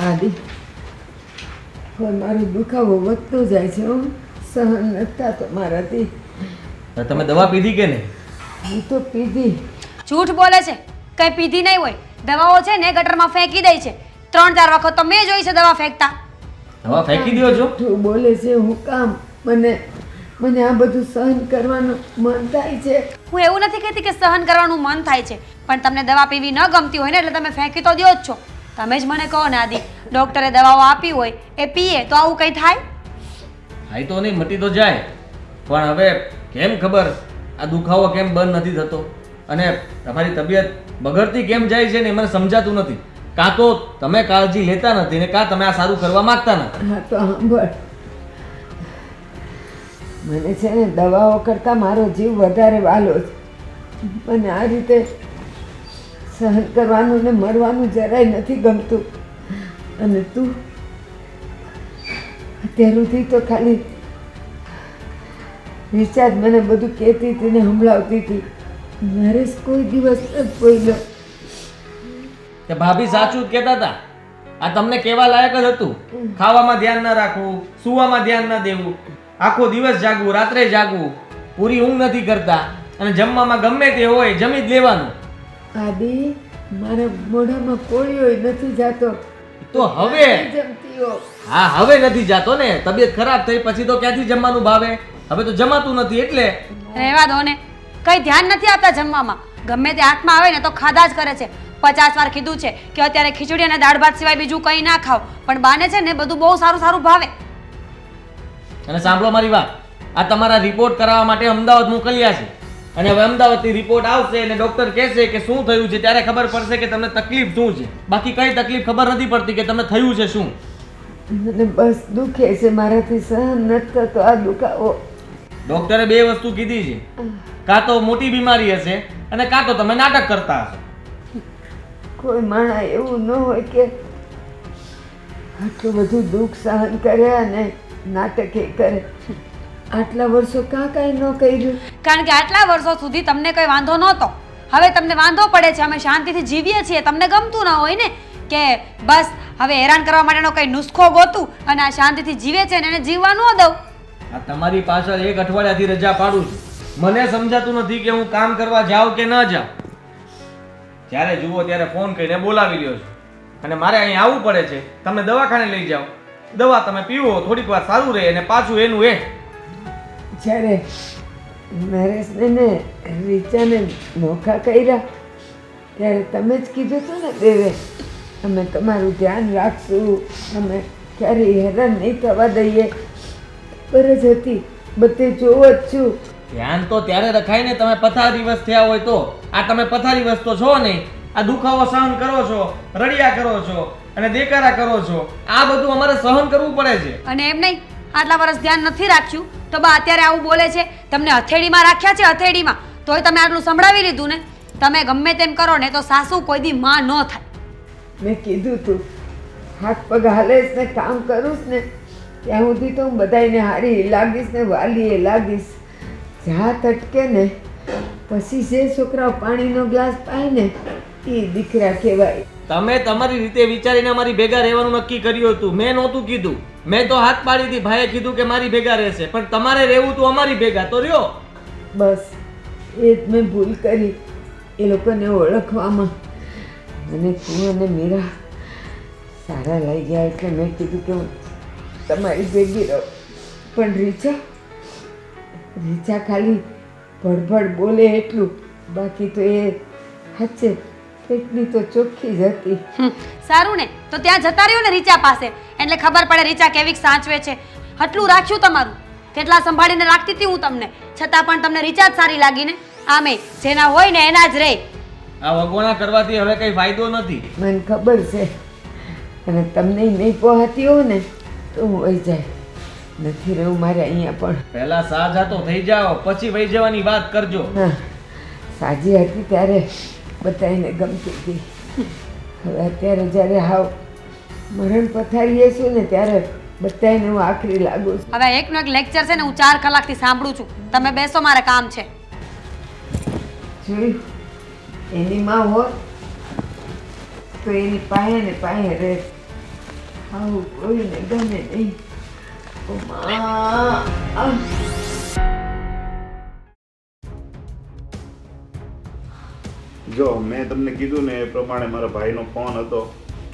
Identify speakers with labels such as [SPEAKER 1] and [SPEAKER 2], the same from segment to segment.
[SPEAKER 1] આદિ. પણ મારો દુખાવો વધતો જાય છે હું. સહન નથી તમારાથી. મારાથી
[SPEAKER 2] તમે દવા પીધી કે નહીં?
[SPEAKER 1] હું તો પીધી.
[SPEAKER 3] જૂઠ બોલે છે? કંઈ પીધી નહીં હોય. દવાઓ છે ને ગટરમાં ફેંકી દે છે. ત્રણ ચાર વખત તો મેં જોઈ છે દવા ફેંકતા.
[SPEAKER 2] દવા ફેંકી દો છો?
[SPEAKER 1] જૂઠું બોલે છે હું કામ? મને મને આ બધું સહન કરવાનું મન થાય છે.
[SPEAKER 3] હું એવું નથી કહેતી કે સહન કરવાનું મન થાય છે. પણ તમને દવા પીવી ન ગમતી હોય ને એટલે તમે ફેંકી તો દો જ છો. તમે જ મને કહો ને આદિ ડોક્ટરે દવાઓ આપી હોય એ પીએ તો આવું કંઈ થાય?
[SPEAKER 2] થાય તો નહીં મટી તો જાય. પણ હવે કેમ ખબર? આ દુખાવો કેમ બંધ નથી થતો? અને તમારી તબિયત બગડતી કેમ જાય છે ને એ મને સમજાતું નથી. કાં તો તમે કાળજી લેતા નથી ને કાં તમે આ સારું કરવા માંગતા નથી.
[SPEAKER 1] તો મને છે ને દવાઓ કરતાં મારો જીવ વધારે વાલો છે. મને આ રીતે સહન કરવાનું ને મરવાનું જરાય નથી ગમતું. અને તું અત્યાર સુધી તો ખાલી રિચાર્જ મને બધું કહેતી હતી ને સંભળાવતી હતી. નરેશ કોઈ દિવસ કોઈ ન
[SPEAKER 2] કે ભાભી સાચું જ કહેતા હતા? આ તમને કેવા લાયક જ હતું. ખાવામાં ધ્યાન ન રાખવું સુવામાં ધ્યાન ના દેવું આખો દિવસ જાગવું રાત્રે જાગવું. પૂરી ઊંઘ નથી કરતા. અને જમવામાં ગમે તે હોય જમી જ લેવાનું.
[SPEAKER 1] આદિ મારા મોઢામાં કોળીઓ નથી જાતો.
[SPEAKER 2] તો હવે?
[SPEAKER 1] જમતી હા?
[SPEAKER 2] હવે નથી જાતો ને. તબિયત ખરાબ થઈ પછી તો ક્યાંથી જમવાનું ભાવે? હવે તો જમાતું નથી એટલે?
[SPEAKER 3] રહેવા દો ને. કંઈ ધ્યાન નથી આપતા જમવામાં. ગમે તે હાથમાં આવે ને તો ખાધા જ કરે છે. પચાસ વાર કીધું છે કે અત્યારે ખીચડી અને દાળ ભાત સિવાય બીજું કંઈ ના ખાવ પણ બાને છે ને બધું બહુ સારું સારું ભાવે.
[SPEAKER 2] અને સાંભળો મારી વાત. આ તમારા રિપોર્ટ કરાવવા માટે અમદાવાદ મોકલ્યા છે. અને હવે અમદાવાદથી રિપોર્ટ આવશે અને ડોક્ટર કહેશે કે શું થયું છે ત્યારે ખબર પડશે કે તમને તકલીફ શું છે. બાકી કઈ તકલીફ ખબર નથી પડતી કે તમને થયું છે શું.
[SPEAKER 1] મને બસ દુખે છે મારાથી સહન નથી થતો. આ દુખાવો.
[SPEAKER 2] ડોક્ટરે બે વસ્તુ કીધી છે. કાં તો મોટી બીમારી હશે અને કાં તો તમે નાટક કરતા હશો.
[SPEAKER 1] કોઈ માણા એવું ન હોય કે આટલું બધું દુઃખ સહન કરે અને નાટકે કરે. આટલા વર્ષો કાં કાંઈ ન કર્યું?
[SPEAKER 3] કારણ કે આટલા વર્ષો સુધી તમને કંઈ વાંધો નહોતો. હવે તમને વાંધો પડે છે અમે શાંતિથી જીવીએ છીએ. તમને ગમતું ના હોય ને કે બસ હવે હેરાન કરવા માટેનો કંઈ નુસ્ખો ગોતું અને આ શાંતિથી જીવે છે ને એને જીવવા ન દઉં.
[SPEAKER 2] આ તમારી પાછળ એક અઠવાડિયાથી રજા પાડું છું. મને સમજાતું નથી કે હું કામ કરવા જાઉં કે ન જાઉં. જ્યારે જુઓ ત્યારે ફોન કરીને બોલાવી લ્યો છો. અને મારે અહીં આવવું પડે છે. તમે દવાખાને લઈ જાઓ. દવા તમે પીવો થોડીક વાર સારું રહે અને પાછું એનું એ.
[SPEAKER 1] જ્યારે નરેશને ને રીચાને નોખા કર્યા ત્યારે તમે જ કીધું હતું ને દેવે અમે તમારું ધ્યાન રાખશું અમે ક્યારેય હેરાન નહીં થવા દઈએ. પર જ હતી બધે જોવો જ છું.
[SPEAKER 2] ધ્યાન તો ત્યારે રખાય ને તમે પથારી થયા હોય તો. આ તમે પથારી વસ્તુ તો છો નહીં. આ દુખાવો સહન કરો છો રડિયા કરો છો અને દેકારા કરો છો. આ બધું અમારે સહન કરવું પડે છે.
[SPEAKER 3] અને એમ નહીં આટલા વર્ષ ધ્યાન નથી રાખ્યું તો બા અત્યારે આવું બોલે છે તમને હથેળીમાં રાખ્યા છે હથેળીમાં? તોય તમે આટલું સંભળાવી લીધું ને? તમે ગમે તેમ કરો ને તો સાસુ કોઈ દી માં ન થાય.
[SPEAKER 1] મેં કીધું તું હાથ પગ હાલેશ ને કામ કરું ને ત્યાં સુધી તો હું બધાયને હારી લાગીશ ને વાલીએ લાગીશ. જ્યાં તટકે ને પછી જે છોકરા પાણીનો ગ્લાસ પાય ને એ દીકરા કહેવાય.
[SPEAKER 2] તમે તમારી રીતે વિચારીને અમારી ભેગા રહેવાનું નક્કી કર્યું હતું. મેં નહોતું કીધું. મેં તો હાથ પાડી હતી ભાઈએ કીધું કે મારી ભેગા રહેશે પણ તમારે રહેવું તું અમારી ભેગા તો રહ્યો.
[SPEAKER 1] બસ એ જ મેં ભૂલ કરી. એ લોકોને ઓળખવામાં. અને તું અને મીરા સારા લઈ ગયા એટલે મેં કીધું કે હું તમારી ભેગી રહું. પણ રીચા રીચા ખાલી ભડભડ બોલે એટલું. બાકી તો એ સાચે એટલી તો ચોખ્ખી જ હતી.
[SPEAKER 3] સારું ને. તો ત્યાં જતા રહ્યો ને રીચા પાસે. એટલે ખબર પડે રીચા કેવીક સાચવે છે. આટલું રાખ્યું તમારું. કેટલા સંભાળીને રાખતી હતી હું તમને. છતાં પણ તમને રીચા જ સારી લાગીને. આમે જેના હોય ને એના જ રહે
[SPEAKER 2] આ વગોણા કરવાથી હવે કઈ ફાયદો નથી.
[SPEAKER 1] મને ખબર છે. અને તમને નહીં પહોંચતી હોય ને તો હું વહી જાય. નથી રહેવું મારે અહીંયા પણ.
[SPEAKER 2] પહેલા સાજાતો થઈ જાઓ પછી વહી જવાની વાત કરજો.
[SPEAKER 1] હા. સાજી હતી ત્યારે બધાને ગમતી હતી. હવે અત્યારે જ્યારે હાવ મરણ પથારીએ છું ને ત્યારે બધાને હું આખરી લાગુ છું.
[SPEAKER 3] હવે એકનો એક લેક્ચર છે ને હું ચાર કલાકથી સાંભળું છું. તમે બેસો મારે કામ છે.
[SPEAKER 1] જોયું? એની માં હોત તો એની પાસે ને પાસે રહે. આવું કોઈને ગમે નહીં. ઓ માં.
[SPEAKER 4] જો મેં તમને કીધું ને એ પ્રમાણે મારા ભાઈનો ફોન હતો.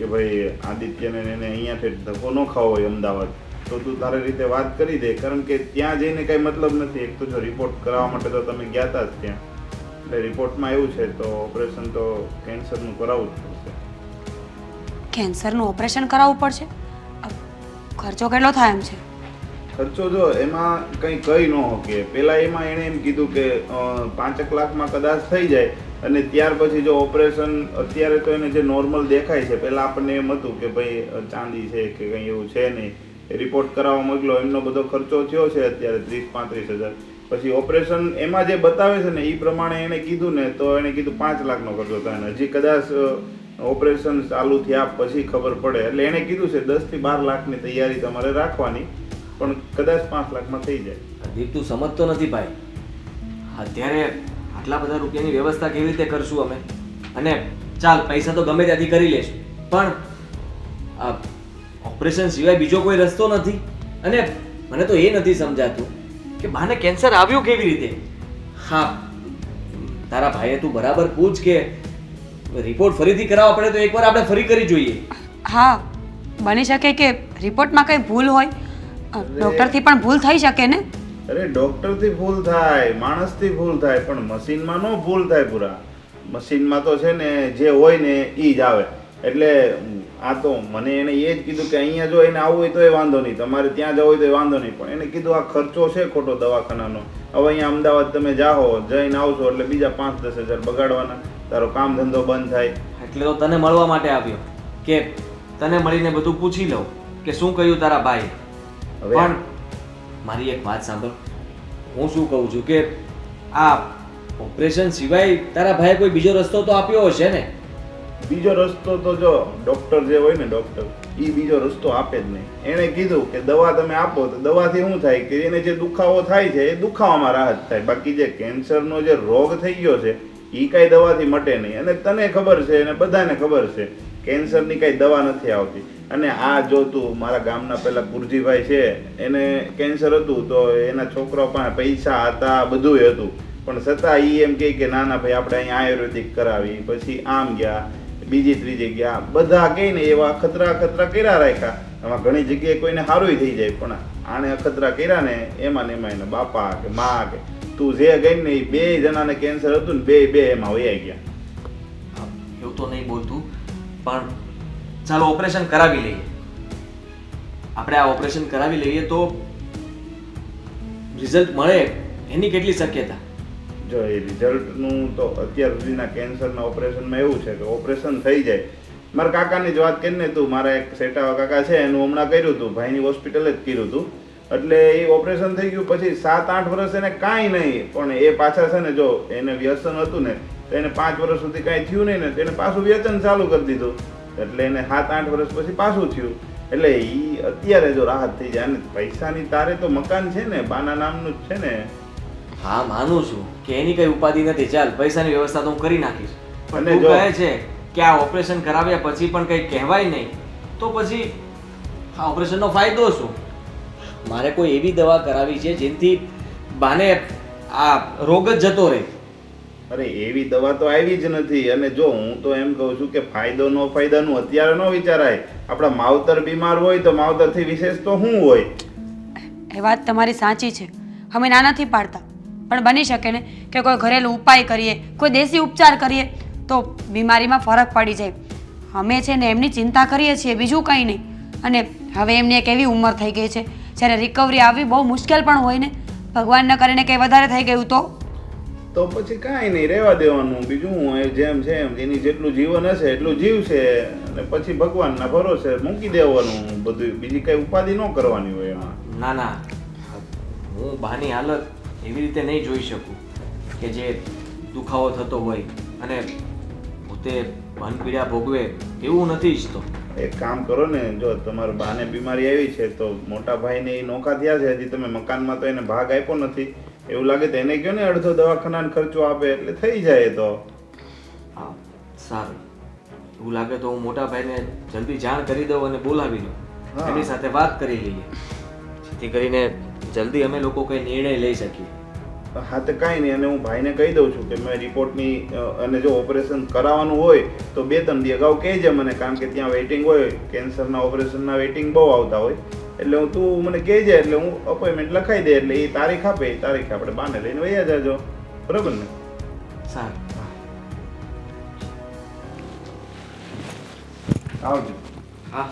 [SPEAKER 4] કે ભાઈ આદિત્યને એને અહીંયાથી ધક્કો ન ખાવો હોય અમદાવાદ. તો તું તારી રીતે વાત કરી દે કારણ કે ત્યાં જઈને કાંઈ મતલબ નથી. એક તો જો રિપોર્ટ કરાવવા માટે તો તમે ગયા હતા જ ત્યાં. એટલે રિપોર્ટમાં એવું છે તો ઓપરેશન તો કેન્સરનું કરાવવું જ પડશે.
[SPEAKER 3] કેન્સરનું ઓપરેશન કરાવવું પડશે? ખર્ચો કેટલો થાય એમ છે?
[SPEAKER 4] ખર્ચો જો એમાં કંઈ કહી ન શકે પહેલાં એમાં એણે એમ કીધું કે પાંચેક લાખમાં કદાચ થઈ જાય. અને ત્યાર પછી જો ઓપરેશન, અત્યારે તો એને જે નોર્મલ દેખાય છે, પહેલાં આપણને એમ હતું કે ભાઈ ચાંદી છે કે કંઈ એવું છે નહીં. રિપોર્ટ કરાવવા મોકલો એમનો બધો ખર્ચો થયો છે અત્યારે ત્રીસ, પાંત્રીસ હજાર. પછી ઓપરેશન એમાં જે બતાવે છે ને એ પ્રમાણે એણે કીધું ને, તો એણે કીધું પાંચ લાખનો ખર્ચો થાય હજી કદાચ ઓપરેશન ચાલુ થયા પછી ખબર પડે. એટલે એણે કીધું છે દસથી બાર લાખની તૈયારી તમારે રાખવાની, પણ કદાચ પાંચ લાખમાં થઈ જાય.
[SPEAKER 2] દીપ તું સમજતો નથી ભાઈ. અત્યારે આટલા બધા રૂપિયાની વ્યવસ્થા કેવી રીતે કરશું અમે? અને ચાલ પૈસા તો ગમે ત્યાંથી કરી લેશું. પણ આ ઓપરેશન સિવાય બીજો કોઈ રસ્તો નથી. અને મને તો એ નથી સમજાતું કે બાને કેન્સર આવ્યું કેવી રીતે? હા તારા ભાઈએ તું બરાબર પૂછ કે રિપોર્ટ ફરીથી કરાવવા પડે તો એકવાર આપણે ફરી કરી જોઈએ.
[SPEAKER 3] હા બની શકે કે રિપોર્ટમાં કંઈ ભૂલ હોય. ડૉક્ટરથી પણ ભૂલ થઈ શકે ને?
[SPEAKER 4] અરે ડૉક્ટરથી ભૂલ થાય માણસથી ભૂલ થાય પણ મશીનમાં નો ભૂલ થાય પૂરા. મશીનમાં તો છે ને જે હોય ને એ જ આવે. એટલે આ તો મને એને એ જ કીધું કે અહીંયા જો એને આવવું હોય તો એ વાંધો નહીં. તમારે ત્યાં જવું હોય તો એ વાંધો નહીં. પણ એને કીધું આ ખર્ચો છે ખોટો દવાખાનાનો. હવે અહીંયા અમદાવાદ તમે જાઓ જઈને આવશો એટલે બીજા પાંચ દસ હજાર બગાડવાના. તારો કામ ધંધો બંધ થાય.
[SPEAKER 2] એટલે તો તને મળવા માટે આવ્યો કે તને મળીને બધું પૂછી લઉં કે શું કહ્યું તારા ભાઈ
[SPEAKER 4] હવે
[SPEAKER 2] પણ મારી એક વાત સાંભળ. હું શું કહું છું કે આ ઓપરેશન સિવાય તારા ભાઈએ કોઈ બીજો રસ્તો તો આપ્યો હશે ને?
[SPEAKER 4] બીજો રસ્તો તો જો ડોક્ટર જે હોય ને ડોક્ટર એ બીજો રસ્તો આપે જ નહીં. એણે કીધું કે દવા તમે આપો તો દવાથી શું થાય કે એને જે દુખાવો થાય છે એ દુખાવામાં રાહત થાય. બાકી જે કેન્સરનો જે રોગ થઈ ગયો છે એ કાંઈ દવાથી મટે નહીં. અને તને ખબર છે અને બધાને ખબર છે, કેન્સરની કાંઈ દવા નથી આવતી. અને આ જો તું મારા ગામના પેલા ગુરજીભાઈ છે, એને કેન્સર હતું, તો એના છોકરાઓ પાસે પૈસા હતા, બધું હતું. પણ છતાં એ એમ કહે કે ના ભાઈ, આપણે અહીંયા આયુર્વેદિક કરાવી. પછી આમ ગયા, બીજી ત્રીજી ગયા. બધા કહે ને એવા અખતરા અખતરા કર્યા રાખ્યા. એમાં ઘણી જગ્યાએ કોઈને સારું થઈ જાય, પણ આને અખતરા કર્યા ને એમાં ને એમાં એના બાપા કે મા કે, તું જે ગઈ ને એ બે જણાને કેન્સર હતું ને બે બે એમાં વયા ગયા.
[SPEAKER 2] એવું તો નહીં બોલતું, પણ ચાલો ઓપરેશન કરાવી લઈએ. આપણે આ ઓપરેશન કરાવી લઈએ તો રિઝલ્ટ મળે એની કેટલી શક્યતા?
[SPEAKER 4] જો એ રિઝલ્ટનું તો અત્યાર સુધીના કેન્સરના ઓપરેશનમાં એવું છે કે ઓપરેશન થઈ જાય. મારા કાકાની જ વાત કરીને તું, મારા એક સેટાવા કાકા છે, એનું હમણાં કર્યું હતું ભાઈની હોસ્પિટલે જ કર્યું હતું એટલે એ ઓપરેશન થઈ ગયું, પછી સાત આઠ વર્ષ એને કાંઈ નહીં, પણ એ પાછા છે ને જો એને વ્યસન હતું ને, તો એને પાંચ વર્ષ સુધી કાંઈ થયું નહીં ને, તો એને પાછું વ્યસન ચાલુ કરી દીધું. એટલે એને સાત આઠ વર્ષ પછી પાછું થયું. એટલે એ અત્યારે જો રાહત થઈ જાય ને પૈસાની તારે તો મકાન છે ને બાના નામનું જ છે ને.
[SPEAKER 2] હા માનું છું કે એની કઈ ઉપાધિ નથી. ચાલ પૈસાની વ્યવસ્થા તો હું કરી નાખીશ. પણ તું
[SPEAKER 4] જો-
[SPEAKER 2] કહે છે કે આ ઓપરેશન કરાવ્યા પછી પણ કંઈ કહેવાય નહીં તો પછી આ ઓપરેશનનો ફાયદો શું? મારે કોઈ એવી દવા કરાવી છે જેથી બાને આ રોગ જ જતો રહે.
[SPEAKER 4] અરે, એવી દવા તો આવી જ નથી. અને જો હું તો એમ કહું છું કે ફાયદો નો ફાયદાનું અત્યારે નો વિચારાય. આપણા માવતર બીમાર હોય તો માવતરથી વિશેષ તો શું હોય?
[SPEAKER 3] એ વાત તમારી સાચી છે. અમે ના નથી પાડતા. પણ બની શકે ને કે કોઈ ઘરેલું ઉપાય કરીએ, કોઈ દેશી ઉપચાર કરીએ, તો બીમારીમાં ફરક પડી જાય. અમે છે ને એમની ચિંતા કરીએ છીએ, બીજું કંઈ નહીં. અને હવે એમની એક એવી ઉંમર થઈ ગઈ છે. જ્યારે રિકવરી આવવી બહુ મુશ્કેલ પણ હોય ને. ભગવાન ન કરીને કંઈ વધારે થઈ ગયું તો?
[SPEAKER 4] તો પછી કાંઈ નહીં રહેવા દેવાનું. બીજું હું એ જેમ છે એમ એની જેટલું જીવન હશે એટલું જીવશે. અને પછી ભગવાનના ભરોસે મૂકી દેવાનું બધું. બીજી કઈ ઉપાધિ ન કરવાની હોય એમાં.
[SPEAKER 2] ના ના. હું બાની હાલત એવી રીતે નહીં જોઈ શકું કે જે દુખાવો થતો હોય અને પોતે મન પીડા ભોગવે એવું નથી ઈચ્છતો.
[SPEAKER 4] એક કામ કરો ને જો તમારા બાને બીમારી આવી છે તો મોટા ભાઈને એ નોકા થયા છે હજી તમે મકાનમાં તો એને ભાગ આપ્યો નથી. એવું લાગે તો એને કહો ને અડધો દવાખાનાનો ખર્ચો આપે એટલે થઈ જાય તો.
[SPEAKER 2] હા સારું. એવું લાગે તો હું મોટા ભાઈને જલ્દી જાણ કરી દઉં અને બોલાવી લઉં.
[SPEAKER 4] હા.
[SPEAKER 2] એમની સાથે વાત કરી લઈએ. જેથી કરીને જલ્દી અમે લોકો કંઈ નિર્ણય લઈ શકીએ.
[SPEAKER 4] હા તો કાંઈ નહીં. અને હું ભાઈને કહી દઉં છું કે મેં રિપોર્ટની અને જો ઓપરેશન કરાવવાનું હોય તો બે ત્રણ દી અગાઉ કહેજે મને કારણ કે ત્યાં વેઇટિંગ હોય કેન્સરના ઓપરેશનના વેઇટિંગ બહુ આવતા હોય. એટલે હું તું મને કહેજે એટલે હું અપોઇન્ટમેન્ટ લખાઈ દે એટલે એ તારીખ આપે એ તારીખ આપણે બાને લઈને વૈયા જાજો. બરાબર ને?
[SPEAKER 2] સારું
[SPEAKER 4] આવજો.
[SPEAKER 2] હા.